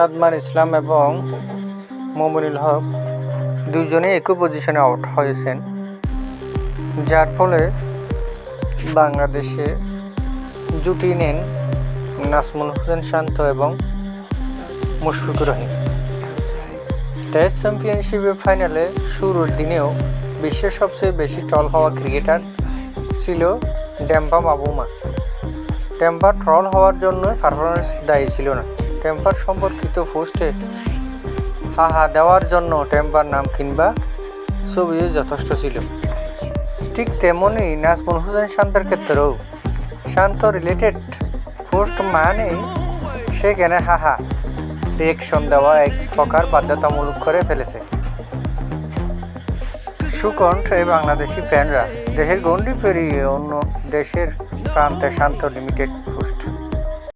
সাদমান ইসলাম এবং মোমিনুল হক দুজনে একই পজিশনে আউট হয়েছেন, যার ফলে বাংলাদেশে জুটি নেন নাসমুল হোসেন শান্ত এবং মুশফিকুর রহিম। টেস্ট চ্যাম্পিয়নশিপের ফাইনালে শুরুর দিনেও বিশ্বের সবচেয়ে বেশি টল হওয়া ক্রিকেটার ছিল ড্যাম্পা মাবুমা। টেম্পার ট্রল হওয়ার জন্য পারফরমেন্স দায়ী ছিল না। টেম্পার সম্পর্কিত পোস্টে হাহা দেওয়ার জন্য টেম্পার নাম কিংবা ছবিও যথেষ্ট ছিল। ঠিক তেমনই নাজমুল হোসেন শান্তের ক্ষেত্রেও শান্ত রিলেটেড পোস্ট মানেই সেখানে হাহা রিয়েকশন দেওয়া এক প্রকার বাধ্যতামূলক করে ফেলেছে। সুকণ্ঠ এই বাংলাদেশি ফ্যানরা দেশের গণ্ডি পেরিয়ে অন্য দেশের প্রান্তে শান্ত লিমিটেড